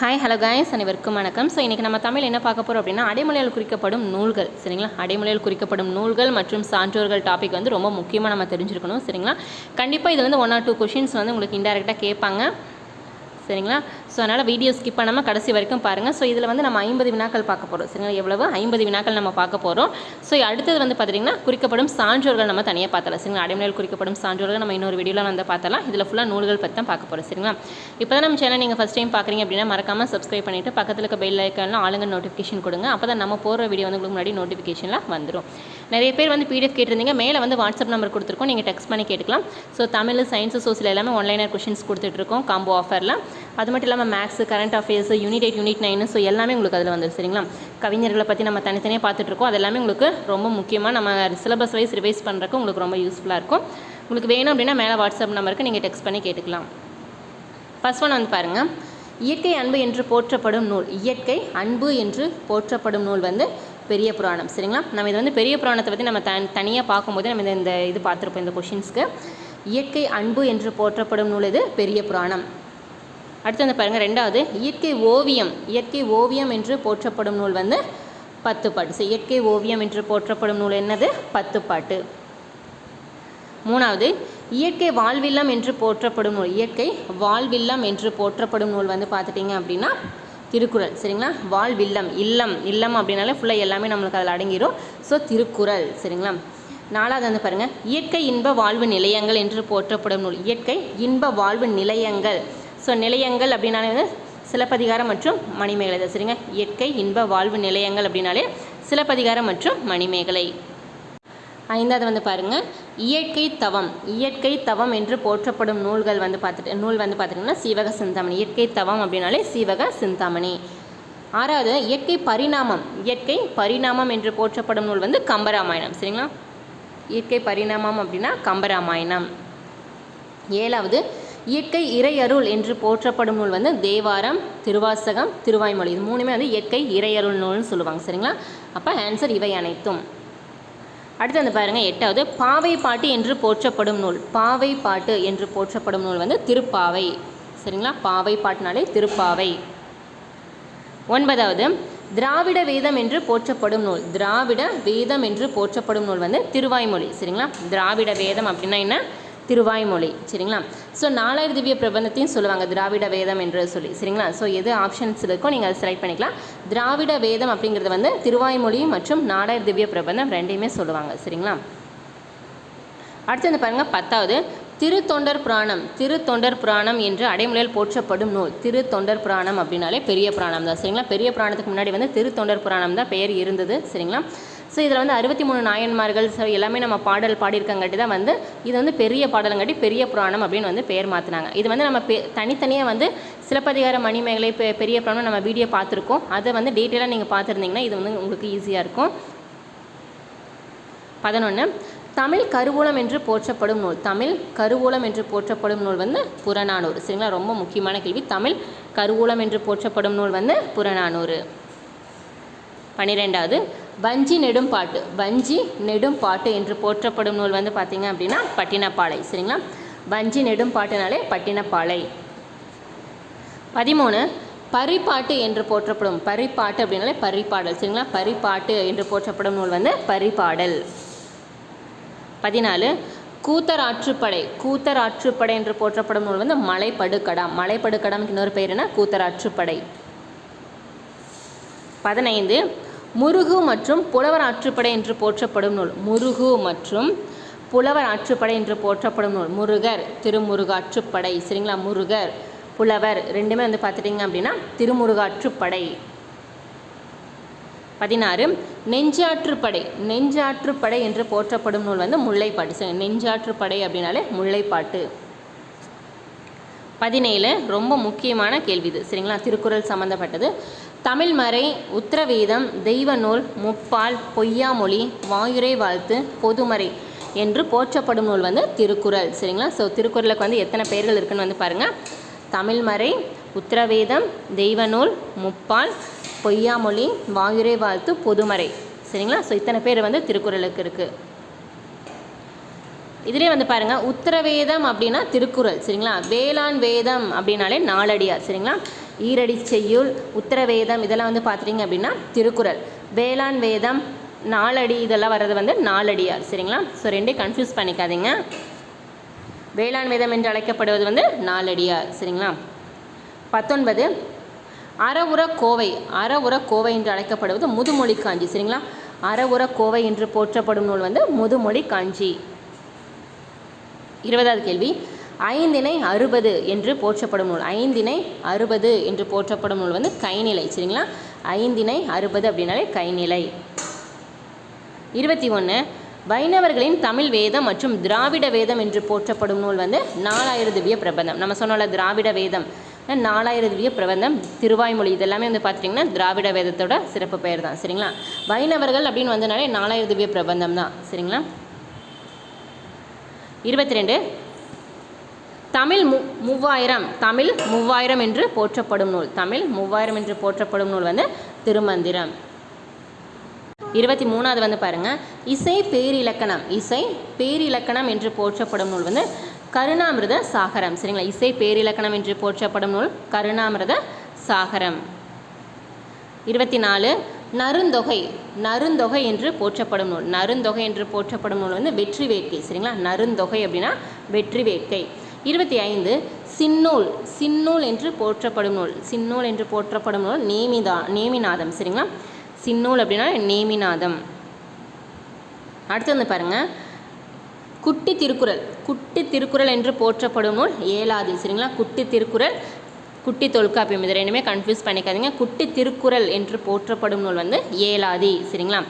Hi hello guys அனைவருக்கும் வணக்கம். So இன்றைக்கி நம்ம தமிழ் என்ன பார்க்க போகிறோம் அப்படின்னா அடைமொழியால் குறிக்கப்படும் நூல்கள் சரிங்களா? அடைமொழியால் குறிக்கப்படும் நூல்கள் மற்றும் சான்றோர்கள் டாபிக் வந்து ரொம்ப முக்கியமாக நம்ம தெரிஞ்சிருக்கணும் சரிங்களா? கண்டிப்பாக இதில் வந்து ஒன் ஆர் டூ கொஷின்ஸ் வந்து உங்களுக்கு இன்டெரக்டாக கேட்பாங்க சரிங்களா? ஸோ அதனால் வீடியோ ஸ்கிப் பண்ணாமல் கடைசி வரைக்கும் பாருங்கள் ஸோ இதில் வந்து நம்ம ஐம்பது வினாக்கள் பார்க்க போகிறோம் சரிங்களா? எவ்வளவு? ஐம்பது வினாக்கள் நம்ம பார்க்க போகிறோம் ஸோ அடுத்தது வந்து பார்த்திங்கன்னா குறிக்கப்படும் சான்றோர்கள் நம்ம தனியாக பார்த்தலாம் சரிங்களா? அடைமொழியில் குறிக்கப்படும் சான்றோர்கள் நம்ம இன்னொரு வீடியோவில் வந்து பார்த்தலாம் இதில் ஃபுல்லாக நூல்கள் பற்றி தான் பார்க்க போகிறோம் சரிங்களா? இப்போ தான் நம்ம சேனல் நீங்கள் ஃபஸ்ட் டைம் பார்க்குறீங்க அப்படின்னா மறக்காமல் சப்ஸ்கிரைப் பண்ணிவிட்டு பக்கத்தில் இருக்க பெல் ஐக்கானில் ஆளுங்க நோட்டிஃபிகேஷன் கொடுங்க. அப்போ தான் நம்ம போகிற வீடியோ வந்து உங்களுக்கு முன்னாடி நோட்டிஃபிகேஷனில் வந்துடும் நிறைய பேர் வந்து பிடிஎஃப் கேட்டிருந்தீங்க. மேலே வந்து வாட்ஸ்அப் நம்பர் கொடுத்துருக்கோம். நீங்கள் டெக்ஸ்ட் பண்ணி கேட்டுக்கலாம். ஸோ தமிழ் சயின்ஸ் சோசியல் எல்லாமே ஆன்லைனர் கொஷின்ஸ் கொடுத்துட்ருக்கோம் காம்போ ஆஃபரில் அது மட்டும் இல்லாமல் maths current affairs unit eight unit nine so எல்லாமே உங்களுக்கு அதில் வந்துடும் சரிங்களா? கவிஞர்களை பற்றி நம்ம தனித்தனியாக பார்த்துட்ருக்கோம் அது எல்லாமே உங்களுக்கு ரொம்ப முக்கியமாக நம்ம சிலபஸ் வைஸ் ரிவைஸ் பண்ணுறக்கு உங்களுக்கு ரொம்ப யூஸ்ஃபுல்லாக இருக்கும். உங்களுக்கு வேணும் அப்படின்னா மேலே வாட்ஸ்அப் நம்பருக்கு நீங்கள் டெக்ஸ்ட் பண்ணி கேட்டுக்கலாம். ஃபஸ்ட் ஒன் வந்து பாருங்கள் இயற்கை அன்பு என்று போற்றப்படும் நூல். இயற்கை அன்பு என்று போற்றப்படும் நூல் வந்து பெரிய புராணம் சரிங்களா? நம்ம இது வந்து பெரிய புராணத்தை பற்றி நம்ம தன் தனியாக பார்க்கும்போது நம்ம இந்த இந்த இது பார்த்துருப்போம் இந்த கொஷின்ஸ்க்கு இயற்கை அன்பு என்று போற்றப்படும் நூல் இது பெரிய புராணம். அடுத்து வந்து பாருங்கள் ரெண்டாவது இயற்கை ஓவியம். இயற்கை ஓவியம் என்று போற்றப்படும் நூல் வந்து பத்துப்பாட்டு. ஸோ இயற்கை ஓவியம் என்று போற்றப்படும் நூல் என்னது? பத்துப்பாட்டு. மூணாவது இயற்கை வாழ்வில்லம் என்று போற்றப்படும் நூல். இயற்கை வாழ்வில்லம் என்று போற்றப்படும் நூல் வந்து பார்த்துட்டிங்க அப்படின்னா திருக்குறள். சரிங்களா? வாழ்வில்லம் இல்லம். இல்லம் அப்படின்னாலே ஃபுல்லாக எல்லாமே நம்மளுக்கு அதில் அடங்கிடும் ஸோ திருக்குறள். சரிங்களா? நாலாவது வந்து பாருங்கள் இயற்கை இன்ப வாழ்வு நிலையங்கள் என்று போற்றப்படும் நூல். இயற்கை இன்ப வாழ்வு நிலையங்கள். ஸோ நிலையங்கள் அப்படின்னாலே வந்து சிலப்பதிகாரம் மற்றும் மணிமேகலை. சரிங்க இயற்கை இன்ப வாழ்வு நிலையங்கள் அப்படின்னாலே சிலப்பதிகாரம் மற்றும் மணிமேகலை. ஐந்தாவது வந்து பாருங்கள் இயற்கை தவம். இயற்கை தவம் என்று போற்றப்படும் நூல்கள் வந்து பார்த்துட்டு நூல் வந்து பார்த்துட்டிங்கன்னா சீவக சிந்தாமணி. இயற்கை தவம் அப்படின்னாலே சீவக சிந்தாமணி. ஆறாவது இயற்கை பரிணாமம். இயற்கை பரிணாமம் என்று போற்றப்படும் நூல் வந்து கம்பராமாயணம். சரிங்களா? இயற்கை பரிணாமம் அப்படின்னா கம்பராமாயணம். ஏழாவது இயற்கை இறையருள் என்று போற்றப்படும் நூல் வந்து தேவாரம் திருவாசகம் திருவாய்மொழி. இது மூணுமே வந்து இயற்கை இறையருள் நூல்னு சொல்லுவாங்க சரிங்களா? அப்போ ஆன்சர் இவை அனைத்தும். அடுத்து வந்து பாருங்கள் எட்டாவது பாவை பாட்டு என்று போற்றப்படும் நூல். பாவை பாட்டு என்று போற்றப்படும் நூல் வந்து திருப்பாவை சரிங்களா? பாவை பாட்டுனாலே திருப்பாவை. ஒன்பதாவது திராவிட வேதம் என்று போற்றப்படும் நூல். திராவிட வேதம் என்று போற்றப்படும் நூல் வந்து திருவாய்மொழி சரிங்களா? திராவிட வேதம் அப்படின்னா என்ன? திருவாய்மொழி சரிங்களா? ஸோ நாலாயிரம் திவ்ய பிரபந்தத்தையும் சொல்லுவாங்க திராவிட வேதம் என்று சொல்லி சரிங்களா? ஸோ எது ஆப்ஷன்ஸ் இருக்கோ நீங்கள் அதை செலக்ட் பண்ணிக்கலாம். திராவிட வேதம் அப்படிங்கிறது வந்து திருவாய்மொழி மற்றும் நாலாயிரம் திவ்ய பிரபந்தம் ரெண்டையுமே சொல்லுவாங்க சரிங்களா? அடுத்து வந்து பாருங்கள் பத்தாவது திருத்தொண்டர் புராணம் திருத்தொண்டர் புராணம் என்று அடைமொழியில் போற்றப்படும் நூல் திருத்தொண்டர் புராணம் அப்படின்னாலே பெரிய புராணம் தான் சரிங்களா? பெரிய புராணத்துக்கு முன்னாடி வந்து திருத்தொண்டர் புராணம் தான் பெயர் இருந்தது சரிங்களா? ஸோ இதில் வந்து அறுபத்தி மூணு நாயன்மார்கள் ஸோ எல்லாமே நம்ம பாடல் பாடியிருக்கங்காட்டி தான் வந்து இது வந்து பெரிய பாடலங்காட்டி பெரிய புராணம் அப்படின்னு வந்து பெயர் மாற்றினாங்க இது வந்து நம்ம பெ தனித்தனியாக வந்து சிலப்பதிகார மணிமேகலை பெ பெரிய புராணம் நம்ம வீடியோ பார்த்துருக்கோம். அதை வந்து டீட்டெயிலாக நீங்கள் பார்த்துருந்தீங்கன்னா இது வந்து உங்களுக்கு ஈஸியாக இருக்கும். பதினொன்று தமிழ் கருவூலம் என்று போற்றப்படும் நூல். தமிழ் கருவூலம் என்று போற்றப்படும் நூல் வந்து புறநானூறு. சரிங்களா? ரொம்ப முக்கியமான கேள்வி. தமிழ் கருவூலம் என்று போற்றப்படும் நூல் வந்து புறநானூறு. பன்னிரெண்டாவது வஞ்சி நெடும் பாட்டு வஞ்சி நெடும் பாட்டு என்று போற்றப்படும் நூல் வந்து பார்த்தீங்க அப்படின்னா பட்டினப்பாலை சரிங்களா? வஞ்சி நெடும் பாட்டுனாலே பட்டினப்பாலை. பதிமூணு பரிப்பாட்டு என்று போற்றப்படும் பரிப்பாட்டு அப்படின்னாலே பரிப்பாடல் சரிங்களா? பரிப்பாட்டு என்று போற்றப்படும் நூல் வந்து பரிப்பாடல். பதினாலு கூத்தர் ஆற்றுப்படை கூத்தர் ஆற்றுப்படை என்று போற்றப்படும் நூல் வந்து மலைப்படுக்கடாம் மலைப்படுக்கடாமுக்கு இன்னொரு பெயர் என்ன? கூத்தர் ஆற்றுப்படை பதினைந்து முருகு மற்றும் புலவர் ஆற்றுப்படை என்று போற்றப்படும் நூல். முருகு மற்றும் புலவர் ஆற்றுப்படை என்று போற்றப்படும் நூல். முருகர் திருமுருகாற்றுப்படை சரிங்களா? முருகர் புலவர் ரெண்டுமே வந்து பார்த்துட்டிங்க அப்படின்னா திருமுருகாற்றுப்படை பதினாறு நெஞ்சாற்றுப்படை நெஞ்சாற்றுப்படை என்று போற்றப்படும் நூல் வந்து முல்லைப்பாட்டு. சரி நெஞ்சாற்றுப்படை அப்படின்னாலே முல்லைப்பாட்டு. பதினேழு ரொம்ப முக்கியமான கேள்வி இது. சரிங்களா? திருக்குறள் சம்மந்தப்பட்டது தமிழ்மறை உத்தரவீதம் தெய்வ நூல் முப்பால் பொய்யாமொழி வாயுரை வாழ்த்து பொதுமறை என்று போற்றப்படும் நூல் வந்து திருக்குறள். சரிங்களா? ஸோ திருக்குறளுக்கு வந்து எத்தனை பெயர்கள் இருக்குன்னு வந்து பாருங்கள் தமிழ்மறை உத்தரவேதம் தெய்வ நூல் முப்பால் பொய்யாமொழி வாயுரை வாழ்த்து பொதுமறை. சரிங்களா? ஸோ இத்தனை பேர் வந்து திருக்குறளுக்கு இருக்குது இதிலே வந்து பாருங்கள் உத்தரவேதம் அப்படின்னா திருக்குறள் சரிங்களா? வேளாண் வேதம் அப்படின்னாலே நாலடியார் சரிங்களா? ஈரடி செய்யுள் உத்தரவேதம் இதெல்லாம் வந்து பார்த்துட்டிங்க அப்படின்னா திருக்குறள். வேளாண் வேதம் நாலடி இதெல்லாம் வர்றது வந்து நாலடியார் சரிங்களா? ஸோ ரெண்டையும் கன்ஃபியூஸ் பண்ணிக்காதீங்க. வேளாண் வேதம் என்று அழைக்கப்படுவது வந்து நாலடியார் சரிங்களா? பத்தொன்பது அறவுர கோவை அறவுர கோவை என்று அழைக்கப்படுவது முதுமொழி காஞ்சி சரிங்களா? அறவுர கோவை என்று போற்றப்படும் நூல் வந்து முதுமொழி காஞ்சி இருபதாவது கேள்வி. ஐந்தினை அறுபது என்று போற்றப்படும் நூல். ஐந்தினை அறுபது என்று போற்றப்படும் நூல் வந்து கைநிலை சரிங்களா? ஐந்தினை அறுபது அப்படின்னாலே கைநிலை. இருபத்தி ஒன்று வைணவர்களின் தமிழ் வேதம் மற்றும் திராவிட வேதம் என்று போற்றப்படும் நூல் வந்து நாலாயிரம் திவ்ய பிரபந்தம். நம்ம சொன்னோம்ல திராவிட வேதம். நாலாயிரம் திவ்ய பிரபந்தம் திருவாய்மொழி இதெல்லாமே வந்து பார்த்துட்டிங்கன்னா திராவிட வேதத்தோட சிறப்பு பெயர் தான் சரிங்களா? வைணவர்கள் அப்படின்னு வந்தனாலே நாலாயிரம் திவ்ய பிரபந்தம் தான் சரிங்களா? இருபத்தி ரெண்டு தமிழ் மு மூவாயிரம் தமிழ் மூவாயிரம் என்று போற்றப்படும் நூல். தமிழ் மூவாயிரம் என்று போற்றப்படும் நூல் வந்து திருமந்திரம். இருபத்தி மூணாவது வந்து பாருங்க. இசை பேரிலக்கணம் இசை பேரிலக்கணம் என்று போற்றப்படும் நூல் வந்து கருணாமிரத சாகரம். சரிங்களா? இசை பேரிலக்கணம் என்று போற்றப்படும் நூல் கருணாமிரத சாகரம். இருபத்தி நாலு நருந்தொகை நருந்தொகை என்று போற்றப்படும் நூல். நருந்தொகை என்று போற்றப்படும் நூல் வந்து வெற்றி வேட்கை சரிங்களா? நருந்தொகை அப்படின்னா வெற்றி வேட்கை இருபத்தி ஐந்து சின்னூல் சின்னூல் என்று போற்றப்படும் நூல். சின்னூல் என்று போற்றப்படும் நூல் நேமிதா நேமிநாதம் சரிங்களா? சின்னூல் அப்படின்னா நேமிநாதம். அடுத்து வந்து பாருங்கள் குட்டி திருக்குறள் குட்டி திருக்குறள் என்று போற்றப்படும் நூல் ஏலாதி சரிங்களா? குட்டி திருக்குறள் குட்டி தொல்காப்பியம் இது ரெண்டுமே கன்ஃபியூஸ் பண்ணிக்காதீங்க. குட்டி திருக்குறள் என்று போற்றப்படும் நூல் வந்து ஏலாதி சரிங்களா?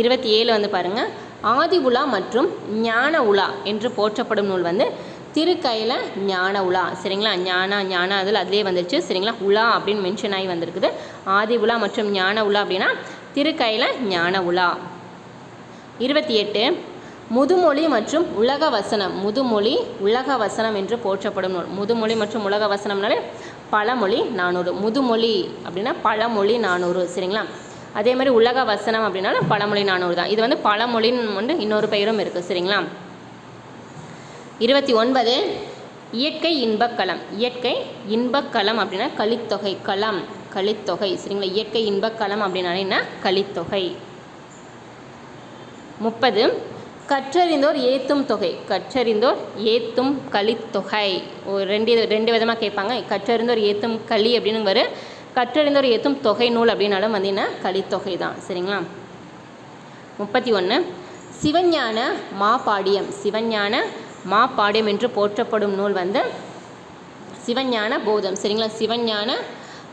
இருபத்தி ஏழு வந்து பாருங்கள் ஆதி உலா மற்றும் ஞான உலா என்று போற்றப்படும் நூல் வந்து திருக்கையில ஞான உலா சரிங்களா? ஞானா ஞானா அதில் அதிலே வந்துருச்சு சரிங்களா? உலா அப்படின்னு மென்ஷன் ஆகி வந்திருக்குது. ஆதி உலா மற்றும் ஞான உலா அப்படின்னா திருக்கையில் ஞான உலா. இருபத்தி எட்டு முதுமொழி மற்றும் உலக வசனம். முதுமொழி உலக வசனம் என்று போற்றப்படும் நூல். முதுமொழி மற்றும் உலக வசனம்னாலே பழமொழி நானூறு. முதுமொழி அப்படின்னா பழமொழி நானூறு. சரிங்களா? அதே மாதிரி உலக வசனம் அப்படின்னா பழமொழி நானூறு தான். இது வந்து பழமொழின்னு வந்து இன்னொரு பெயரும் இருக்குது சரிங்களா? இருபத்தி ஒன்பது இயற்கை இன்பக்களம் இயற்கை இன்பக்களம் அப்படின்னா கலித்தொகை. களம் கலித்தொகை. சரிங்களா? இயற்கை இன்பக்களம் அப்படின்னாலே என்ன? கலித்தொகை. முப்பது கற்றறிந்தோர் ஏத்தும் தொகை. கற்றறிந்தோர் ஏத்தும் களித்தொகை ஒரு ரெண்டு ரெண்டு விதமாக கேட்பாங்க. கற்றறிந்தோர் ஏத்தும் களி அப்படின்னு வரும் கற்றறிந்தோர் ஏத்தும் தொகை நூல் அப்படின்னாலும் வந்து என்ன கலித்தொகை தான். சரிங்களா? முப்பத்தி ஒன்று சிவஞான மாபாடியம். சிவஞான மாபாடியம் என்று போற்றப்படும் நூல் வந்து சிவஞான போதம். சரிங்களா? சிவஞான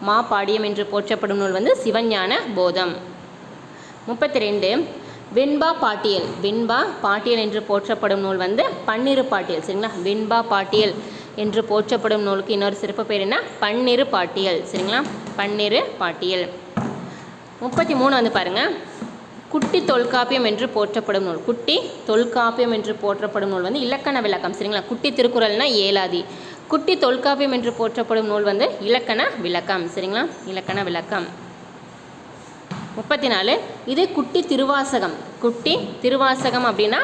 மாபாடியம் என்று போற்றப்படும் நூல் வந்து சிவஞான போதம். முப்பத்தி ரெண்டு. வெண்பா பாட்டியல். வெண்பா பாட்டியல் என்று போற்றப்படும் நூல் வந்து பன்னிரு பாட்டியல் சரிங்களா? வெண்பா பாட்டியல் என்று போற்றப்படும் நூலுக்கு இன்னொரு சிறப்பு பேர் என்ன? பன்னிரு பாட்டியல் சரிங்களா? பன்னிரு பாட்டியல். முப்பத்தி மூணு வந்து பாருங்கள் குட்டி தொல்காப்பியம் என்று போற்றப்படும் நூல். குட்டி தொல்காப்பியம் என்று போற்றப்படும் நூல் வந்து இலக்கண விளக்கம் சரிங்களா? குட்டி திருக்குறள்னா ஏலாதி குட்டி தொல்காப்பியம் என்று போற்றப்படும் நூல் வந்து இலக்கண விளக்கம் சரிங்களா? இலக்கண விளக்கம். முப்பத்தி நாலு இது குட்டி திருவாசகம். குட்டி திருவாசகம் அப்படின்னா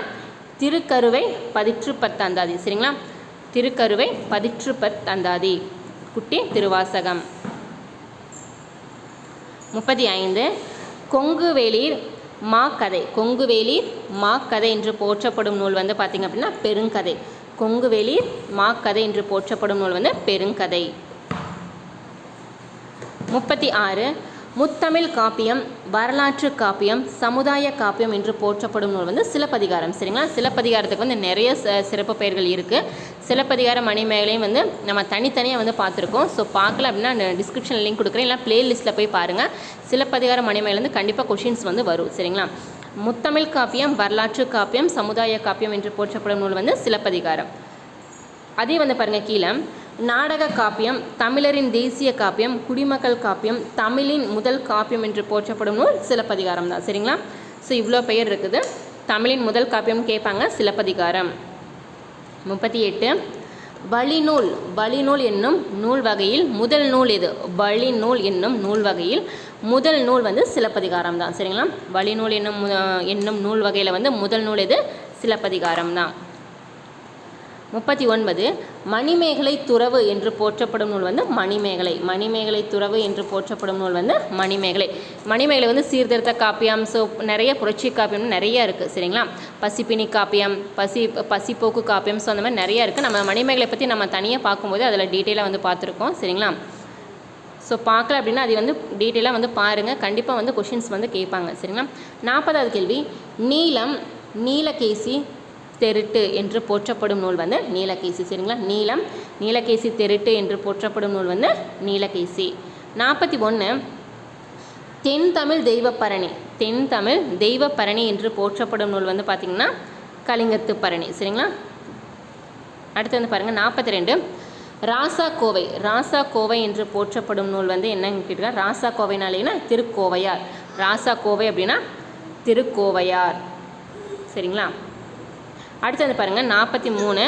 திருக்கருவை பதிற்று பத்தந்தாதி. சரிங்களா? திருக்கருவை பதிற்று பத்தந்தாதி. குட்டி திருவாசகம். முப்பத்தி ஐந்து கொங்குவேலீர் மாக்கதை. கொங்குவேலீர் மாக்கதை என்று போற்றப்படும் நூல் வந்து பார்த்திங்க அப்படின்னா பெருங்கதை. கொங்குவேலீர் மாக்கதை என்று போற்றப்படும் நூல் வந்து பெருங்கதை. முப்பத்தி ஆறு. முத்தமிழ் காப்பியம் வரலாற்று காப்பியம் சமுதாய காப்பியம் என்று போற்றப்படும் நூல் வந்து சிலப்பதிகாரம். சரிங்களா? சிலப்பதிகாரத்துக்கு வந்து நிறைய ச- சிறப்பு பெயர்கள் இருக்குது சிலப்பதிகார மணிமேகலையும் வந்து நம்ம தனித்தனியாக வந்து பார்த்துருக்கோம். ஸோ பார்க்கல அப்படின்னா டிஸ்கிரிப்ஷன் லிங்க் கொடுக்குறேன். இல்லை பிளேலிஸ்ட்டில் போய் பாருங்கள் சிலப்பதிகார மணிமேகலேருந்து கண்டிப்பாக கொஷின்ஸ் வந்து வரும். சரிங்களா? முத்தமிழ் காப்பியம் வரலாற்று காப்பியம் சமுதாய காப்பியம் என்று போற்றப்படும் நூல் வந்து சிலப்பதிகாரம். அதே வந்து பாருங்கள் கீழே. நாடக காப்பியம் தமிழரின் தேசிய காப்பியம் குடிமக்கள் காப்பியம் தமிழின் முதல் காப்பியம் என்று போற்றப்படும் நூல் சிலப்பதிகாரம் தான். சரிங்களா? ஸோ இவ்வளோ பெயர் இருக்குது. தமிழின் முதல் காப்பியம் கேட்பாங்க சிலப்பதிகாரம். முப்பத்தி எட்டு. வழிநூல். வழிநூல் என்னும் நூல் வகையில் முதல் நூல் எது? வழிநூல் என்னும் நூல் வகையில் முதல் நூல் வந்து சிலப்பதிகாரம் தான். சரிங்களா? வழிநூல் என்னும் மு- என்னும் நூல் வகையில் வந்து முதல் நூல் எது? சிலப்பதிகாரம் தான். முப்பத்தி ஒன்பது மணிமேகலை துறவு என்று போற்றப்படும் நூல் வந்து மணிமேகலை. மணிமேகலை துறவு என்று போற்றப்படும் நூல் வந்து மணிமேகலை. மணிமேகலை வந்து சீர்திருத்த காப்பியம் ஸோ நிறைய புரட்சி காப்பியம் நிறைய இருக்குது சரிங்களா? பசிப்பினி காப்பியம் பசி பசிப்போக்கு காப்பியம் ஸோ அந்த மாதிரி நிறைய இருக்குது நம்ம மணிமேகலை பற்றி நம்ம தனியாக பார்க்கும்போது அதில் டீட்டெயிலாக வந்து பார்த்துருக்கோம் சரிங்களா? ஸோ பார்க்கல அப்படின்னா அது வந்து டீட்டெயிலாக வந்து பாருங்கள் கண்டிப்பாக வந்து கொஷின்ஸ் வந்து கேட்பாங்க சரிங்களா? நாற்பதாவது கேள்வி. நீலம் நீலகேசி தெருட்டு என்று போற்றப்படும் நூல் வந்து நீலகேசி. சரிங்களா? நீலம் நீலகேசி தெருட்டு என்று போற்றப்படும் நூல் வந்து நீலகேசி. நாற்பத்தி ஒன்று தென் தமிழ் தெய்வப்பரணி. தென் தமிழ் தெய்வப்பரணி என்று போற்றப்படும் நூல் வந்து பார்த்திங்கன்னா கலிங்கத்து பரணி. சரிங்களா? அடுத்து வந்து பாருங்கள் நாற்பத்தி ரெண்டு ராசா கோவை. ராசா கோவை என்று போற்றப்படும் நூல் வந்து என்னன்னு கேட்டுக்கா ராசா கோவைனாலேனா திருக்கோவையார். ராசா கோவை அப்படின்னா திருக்கோவையார். சரிங்களா? அடுத்து வந்து பாருங்கள் நாற்பத்தி மூணு.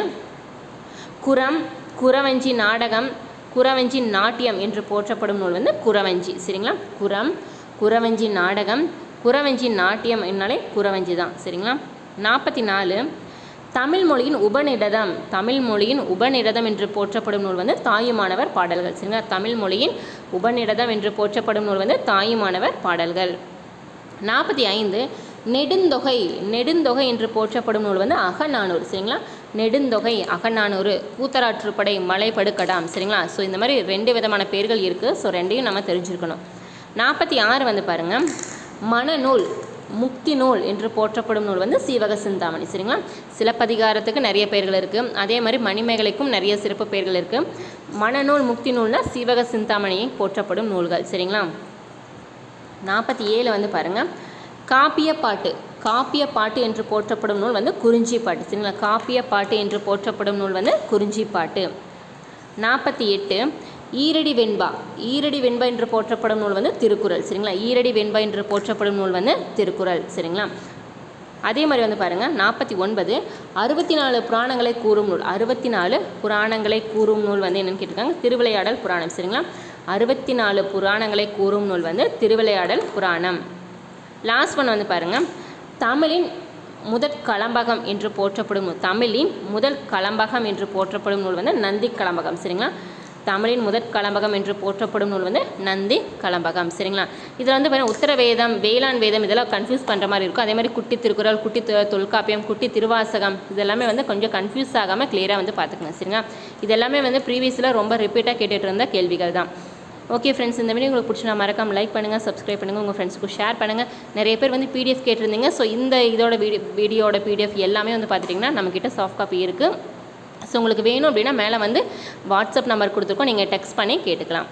குரம் குறவஞ்சி நாடகம் குறவஞ்சி நாட்டியம் என்று போற்றப்படும் நூல் வந்து குறவஞ்சி சரிங்களா? குரம் குறவஞ்சி நாடகம் குறவஞ்சி நாட்டியம் என்னாலே குறவஞ்சி தான் சரிங்களா? நாற்பத்தி நாலு. தமிழ் மொழியின் உபநிடதம் தமிழ் மொழியின் உபநிடதம் என்று போற்றப்படும் நூல் வந்து தாயுமானவர் பாடல்கள் சரிங்களா? தமிழ் மொழியின் உபநிடதம் என்று போற்றப்படும் நூல் வந்து தாயுமானவர் பாடல்கள். நாற்பத்தி ஐந்து. நெடுந்தொகை நெடுந்தொகை என்று போற்றப்படும் நூல் வந்து அகநானூறு சரிங்களா? நெடுந்தொகை அகநானூறு கூத்தராற்றுப்படை மலைப்படுக்கடாம் சரிங்களா? ஸோ இந்த மாதிரி ரெண்டு விதமான பேர்கள் இருக்குது ஸோ ரெண்டையும் நம்ம தெரிஞ்சிருக்கணும். நாற்பத்தி ஆறு வந்து பாருங்கள் மனநூல் முக்தி நூல் என்று போற்றப்படும் நூல் வந்து சீவக சிந்தாமணி சரிங்களா? சிலப்பதிகாரத்துக்கு நிறைய பெயர்கள் இருக்குது அதே மாதிரி மணிமேகலைக்கும் நிறைய சிறப்பு பெயர்கள் இருக்குது மனநூல் முக்தி நூல்னால் சீவக சிந்தாமணியை போற்றப்படும் நூல்கள் சரிங்களா? நாற்பத்தி ஏழு வந்து பாருங்கள் காப்பிய பாட்டு காப்பிய பாட்டு என்று போற்றப்படும் நூல் வந்து குறிஞ்சி பாட்டு சரிங்களா? காப்பிய பாட்டு என்று போற்றப்படும் நூல் வந்து குறிஞ்சி பாட்டு நாற்பத்தி எட்டு ஈரடி வெண்பா. ஈரடி வெண்பா என்று போற்றப்படும் நூல் வந்து திருக்குறள். சரிங்களா? ஈரடி வெண்பா என்று போற்றப்படும் நூல் வந்து திருக்குறள். சரிங்களா? அதே மாதிரி வந்து பாருங்கள் நாற்பத்தி ஒன்பது அறுபத்தி நாலு புராணங்களை கூறும் நூல். அறுபத்தி நாலு புராணங்களை கூறும் நூல் வந்து என்னென்னு கேட்டிருக்காங்க? திருவிளையாடல் புராணம். சரிங்களா? அறுபத்தி நாலு புராணங்களை கூறும் நூல் வந்து திருவிளையாடல் புராணம். லாஸ்ட் ஒன் வந்து பாருங்கள் தமிழின் முதற் களம்பகம் என்று போற்றப்படும் நூல் தமிழின் முதல் களம்பகம் என்று போற்றப்படும் நூல் வந்து நந்தி களம்பகம் சரிங்களா? தமிழின் முதற் களம்பகம் என்று போற்றப்படும் நூல் வந்து நந்தி களம்பகம் சரிங்களா? இதில் வந்து பார்த்தீங்கன்னா உத்தர வேதம் வேளாண் வேதம் இதெல்லாம் கன்ஃபியூஸ் பண்ணுற மாதிரி இருக்கும். அதே மாதிரி குட்டி திருக்குறள் குட்டி தொல்காப்பியம் குட்டி திருவாசகம் இதெல்லாமே வந்து கொஞ்சம் கன்ஃபியூஸ் ஆகாமல் கிளியராக வந்து பார்த்துக்கங்க சரிங்களா? இதெல்லாமே வந்து ப்ரீவியஸில் ரொம்ப ரிப்பீட்டாக கேட்டுகிட்டு இருந்த கேள்விகள் தான் ஓகே ஃப்ரெண்ட்ஸ் இந்த வீடியோ உங்களுக்கு பிடிச்சி நான் மறக்காம லைக் பண்ணுங்கள் சப்ஸ்கிரைப் பண்ணுங்கள் உங்கள் ஃப்ரெண்ட்ஸ்க்கு ஷேர் பண்ணுங்கள் நிறைய பேர் வந்து பிடிஎஃப் கேட்டிருந்தீங்க. ஸோ இந்த இதோட வீடியோ வீடியோட பிடிஎஃப் எல்லாமே வந்து பார்த்துட்டிங்கன்னா நம்மக்கிட்ட சாஃப்ட் காப்பி இருக்குது ஸோ உங்களுக்கு வேணும் அப்படின்னா மேலே வந்து வாட்ஸ்அப் நம்பர் கொடுத்துருக்கோம். நீங்கள் டெக்ஸ்ட் பண்ணி கேட்டுக்கலாம்.